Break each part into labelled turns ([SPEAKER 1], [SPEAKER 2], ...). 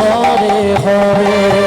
[SPEAKER 1] হরে হরে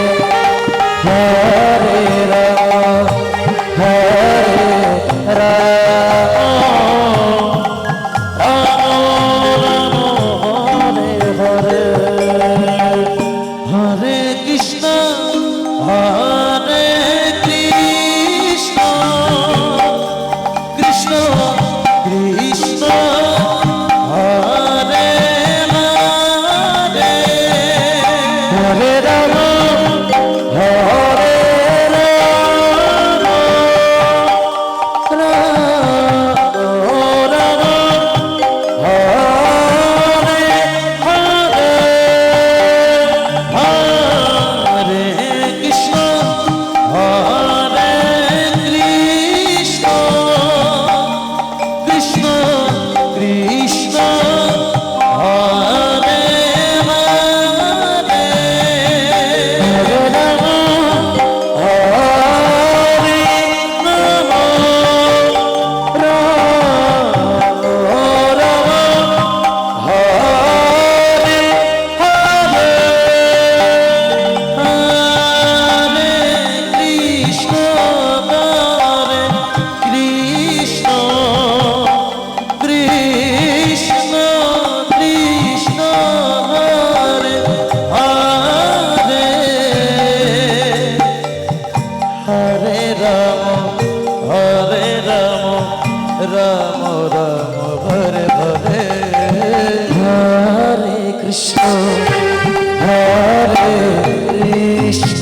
[SPEAKER 1] রাম ভরে ভরে হরে কৃষ্ণ হরে কৃষ্ণ